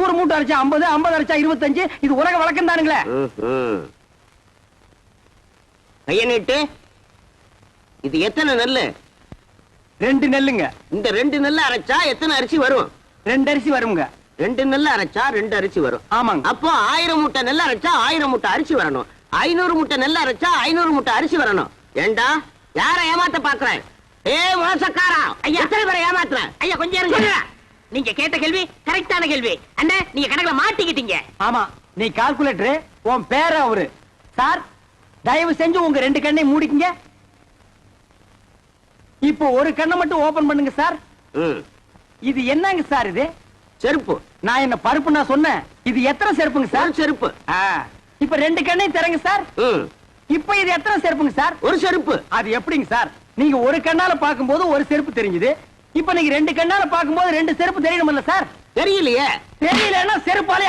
நூறு மூட்டை அரைச்சா ஐம்பது ஐம்பது அரைச்சா இருபத்தஞ்சு இது உலக வழக்கம் தானுங்களே. கைய நீட்டு இது எத்தனை நெல்லு? ரெண்டு நெல்லுங்க. இந்த ரெண்டு நெல்லு அரைச்சா எத்தனை அரிசி வரும்? ரெண்டு அரிசி வருங்க. ரெண்டு நெல்லு அரைச்சா ரெண்டு அரிசி வரும். ஆமாங்க. அப்போ ஆயிரம் மூட்டை நெல் அரைச்சா ஆயிரம் மூட்டை அரிசி வரணும். ஐநூறு மூட்டை நெல் அரைச்சா ஐநூறு மூட்டை அரிசி வரணும். ஏண்டா? யார ஏமாத்த பாக்குறேன் ஏ மோசக்காரா? ஐயா எத்தனை பேரை ஏமாத்துறேன்? ஐயா கொஞ்சம் இருங்க. நீங்க கேட்ட கேள்வி கரெக்டான கேள்வி. அண்ணா நீங்க கணக்குல மாட்டிக்கிட்டீங்க. ஆமா நீ கால்குலேட்டர் உன் பேர அவரு. சார் தயவு செஞ்சு உங்க ரெண்டு கண்ணை மூடிக்கங்க. இப்போ ஒரு கண்ணை மட்டும் ஓபன் பண்ணுங்க சார். ம், இது என்னங்க சார் இது? செருப்பு. நான் என்ன பருப்பு நான் சொன்னேன். இது எத்தனை செருப்புங்க ஒரு சார் செருப்பு. ஆ, இப்ப ரெண்டு கண்ணையும் திறங்க சார். ம், இப்ப இது எத்தனை செருப்புங்க சார்? ஒரு செருப்பு. அது எப்படிங்க சார்? நீங்க ஒரு கண்ணால பாக்கும்போது ஒரு செருப்பு தெரிஞ்சது. இப்ப நீங்க ரெண்டு கண்ணால பாக்கும்போது ரெண்டு செருப்பு தெரியணும்ல சார்? தெரியலையே. தெரியலன்னா செருப்பாலே